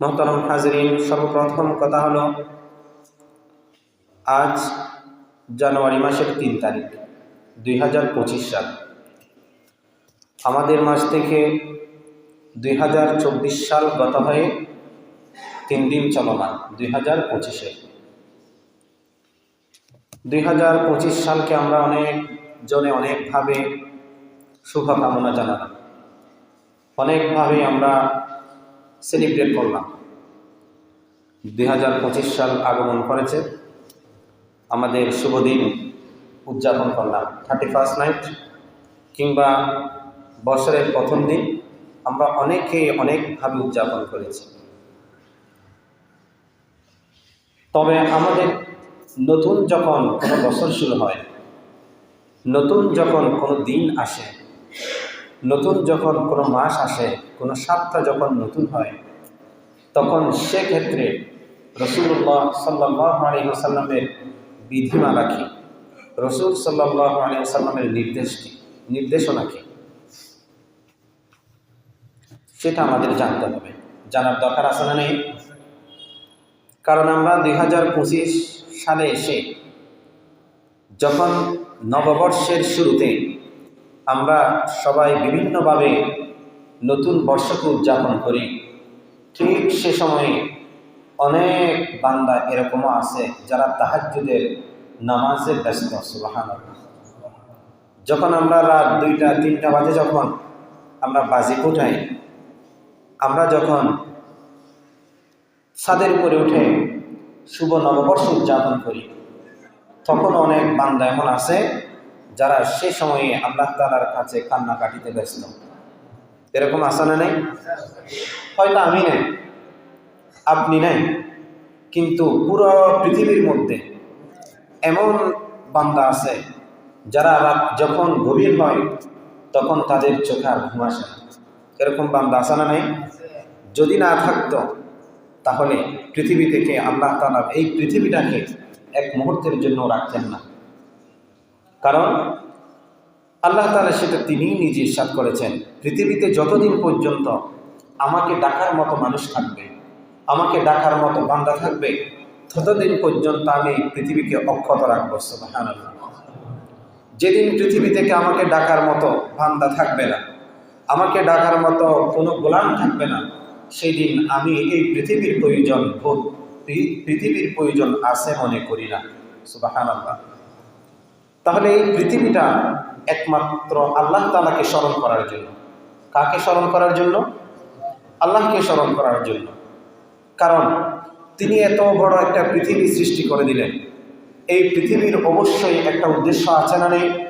মোহতরম হাজরিন, সর্বপ্রথম কথা হলো, আজ জানুয়ারি মাসের তিন তারিখ, দুই হাজার পঁচিশ সাল। আমাদের মাস থেকে দুই হাজার চব্বিশ সাল গত হয়ে তিন দিন চলমান, দুই হাজার পঁচিশে। দুই হাজার পঁচিশ সালকে আমরা অনেক জনে অনেকভাবে শুভকামনা জানালাম। অনেকভাবে আমরা সেলিব্রেট করলাম। দুই হাজার পঁচিশ সাল আগমন করেছে। আমাদের শুভ দিন উদযাপন করলাম। থার্টি ফার্স্ট নাইট কিংবা বছরের প্রথম দিন আমরা অনেকে অনেকভাবে উদযাপন করেছি। তবে আমাদের নতুন যখন কোনো বছর শুরু হয়, নতুন যখন কোনো দিন আসে নতুন যখন কোনো মাস আসে, কোনো সপ্তাহ যখন নতুন হয়, তখন সেক্ষেত্রে রসুল্লাহ সাল্লাহ আলী আসাল্লামের বিধিমালা কি? রসুল সাল্লাহ আলী আসাল্লামের নির্দেশ কি? নির্দেশনা কি? সেটা আমাদের জানতে হবে। জানার দরকার আছে না নেই? কারণ আমরা দুই হাজার পঁচিশ সালে এসে যখন নববর্ষের শুরুতে আমরা সবাই বিভিন্নভাবে নতুন বর্ষকে উদযাপন করি। ঠিক সে সময়ে অনেক বান্দা এরকমও আছে যারা তাহাজ্জুদের নামাজে ব্যস্ত সুবাহান যখন আমরা রাত দুইটা, তিনটা বাজে যখন আমরা বাজি উঠাই আমরা যখন ছাদের উপরে উঠে শুভ নববর্ষ উদযাপন করি, তখন অনেক বান্দা এমন আছে যারা সে সময়ে আল্লাহ তালার কাছে কান্নাকাটিতে ব্যস্ত। এরকম আসানা নেই? হয়তো আমি নেই, আপনি নেই, কিন্তু পুরো পৃথিবীর মধ্যে এমন বান্দা আছে যারা রাত যখন গভীর হয় তখন তাদের চোখে আর ঘুম আসে এরকম বান্দা আসানা নেই? যদি না থাকতো, তাহলে পৃথিবী থেকে আল্লাহ তালা এই পৃথিবীটাকে এক মুহূর্তের জন্য রাখতেন না। কারণ আল্লাহ তালা সেটা তিনিই নিজে ইস্বাদ করেছেন। পৃথিবীতে যতদিন পর্যন্ত আমাকে ডাকার মতো মানুষ থাকবে, আমাকে ডাকার মতো বান্দা থাকবে, ততদিন পর্যন্ত আমি পৃথিবীকে অক্ষত রাখব, সুবহানাল্লাহ। যেদিন পৃথিবী থেকে আমাকে ডাকার মতো বান্দা থাকবে না, আমাকে ডাকার মতো কোনো গোলাম থাকবে না সেই দিন আমি এই পৃথিবীর প্রয়োজন পৃথিবীর প্রয়োজন আছে মনে করি না, সুবাহানাল্লাহ। তাহলে এই পৃথিবীটা একমাত্র আল্লাহ তালাকে স্মরণ করার জন্য। কাকে স্মরণ করার জন্য? আল্লাহকে স্মরণ করার জন্য। কারণ তিনি এত বড় একটা পৃথিবী সৃষ্টি করে দিলেন। এই পৃথিবীর অবশ্যই একটা উদ্দেশ্য আছে না নেই?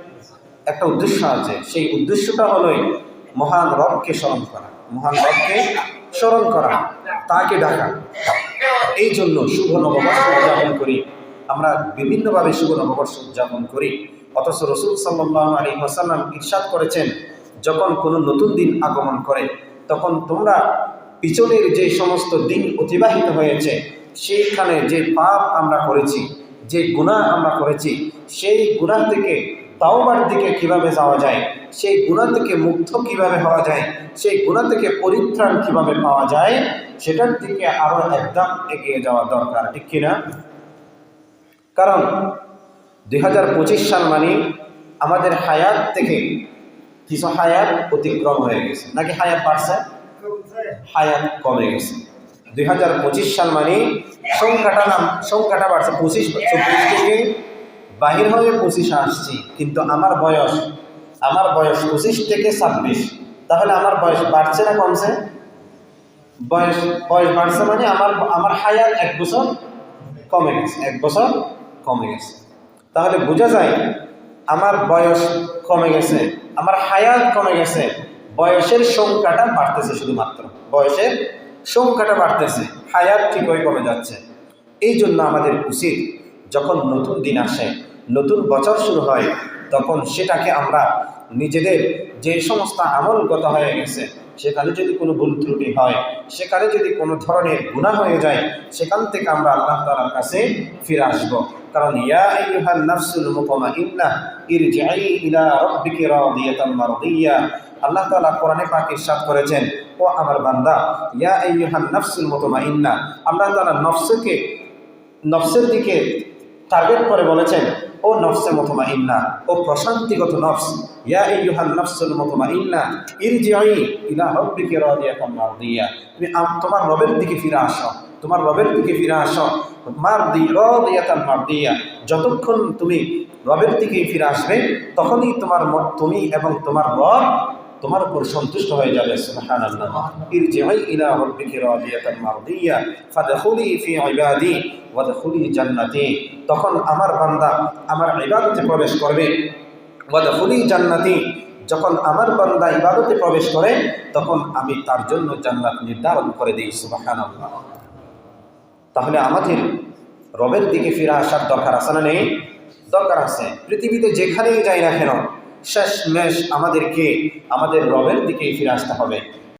একটা উদ্দেশ্য আছে। সেই উদ্দেশ্যটা হলোই মহান রবকে স্মরণ করা। মহান রবকে স্মরণ করা, তাকে ডাকা। এই জন্য শুভ নববর্ষ উদযাপন করি। আমরা বিভিন্নভাবে শুভ নববর্ষ উদযাপন করি। অথচ রসুল সাল্লাহ আলী হাসাল্লাম ইরশাদ করেছেন, যখন কোনো নতুন দিন আগমন করে, তখন তোমরা পিছনের যে সমস্ত দিন অতিবাহিত হয়েছে, সেইখানে যে পাপ আমরা করেছি, যে গুণা আমরা করেছি, সেই গুণা থেকে তাওবার দিকে কীভাবে যাওয়া যায়, সেই গুণা থেকে মুক্ত কীভাবে হওয়া যায়, সেই গুণা থেকে পরিত্রাণ কীভাবে পাওয়া যায়, সেটার দিকে আরও একদম এগিয়ে যাওয়া দরকার, ঠিক কিনা? কারণ দুই হাজার পঁচিশ সাল মানে আমাদের হায়াত থেকে কিছু হায়াত অতিক্রম হয়ে গেছে। নাকি হায়াত বাড়ছে? হায়াত কমে গেছে। দুই হাজার পঁচিশ সাল মানে সংখ্যাটা নাম, সংখ্যাটা বাড়ছে পঁচিশ, চব্বিশ থেকে বাহির হয়ে পঁচিশে আসছি, কিন্তু আমার বয়স আমার বয়স পঁচিশ থেকে ছাব্বিশ। তাহলে আমার বয়স বাড়ছে না কমছে? বয়স বয়স বাড়ছে মানে আমার আমার হায়াত এক বছর কমে গেছে, এক বছর কমে গেছে। তাহলে বোঝা যায় আমার বয়স কমে গেছে, আমার হায়াত কমে গেছে, বয়সের সংখ্যাটা বাড়তেছে শুধুমাত্র। বয়সের সংখ্যাটা বাড়তেছে, হায়াত ঠিকই কমে যাচ্ছে। এই জন্য আমাদের উচিত যখন নতুন দিন আসে, নতুন বছর শুরু হয়, তখন সেটাকে আমরা নিজেদের যে সমস্ত আমলগত হয়ে গেছে, সেখানে যদি কোনো ভুল ত্রুটি হয়, সেখানে যদি কোনো ধরনের গুণা হয়ে যায়, সেখান থেকে আমরা আল্লাহ তালার কাছে ফিরে আসব। কারণ ইয়া আইয়ুহান নাফসুল মুতমাইন্নাহ ইরজিই ইলা রাব্বিকি রাদিয়াতাম মারদিয়া। আল্লাহ তাআলা কোরআনে পাক ইরশাদ করেছেন, ও আমার বান্দা, ইয়া আইয়ুহান নাফসুল মুতমাইন্না, আল্লাহ তাআলা নফসকে, নফসের দিকে টার্গেট করে বলেছেন, ও নফসে মুতমাইন্না, ও প্রশান্তিগত নফস, ইয়া আইয়ুহান নাফসুল মুতমাইন্না ইরজিই ইলা রাব্বিকা রাদিয়াতাম মারদিয়া। তুমি তোমার রবের দিকে ফিরে আসো, তোমার রবের দিকে ফিরে আসো, মারদি রাদিয়াতাম মারদিয়া। যতক্ষণ তুমি রবের দিকেই ফিরে আসবে, তখনই তোমার তুমি এবং তোমার রব তোমার উপর সন্তুষ্ট হয়ে যাবে, সুবহানাল্লাহ। ইরজিই ইলা রাব্বিকা রাদিয়াতাম মারদিয়া, ফাদখুলি ফি ইবাদি, ওয়াদখুলি জান্নাতি। তখন আমার বান্দা আমার ইবাদতে প্রবেশ করবে, ওয়াদখুলি জান্নাতি। যখন আমার বান্দা ইবাদতে প্রবেশ করে, তখন আমি তার জন্য জান্নাত নির্ধারণ করে দিই, সুবহানাল্লাহ। তাহলে আমাদের রবের দিকে ফিরে আসার দরকার আছে না নেই? দরকার আছে। পৃথিবীতে যেখানেই যাই না কেন শেষ মেশ আমাদেরকে আমাদের রবের দিকেই ফিরে আসতে হবে।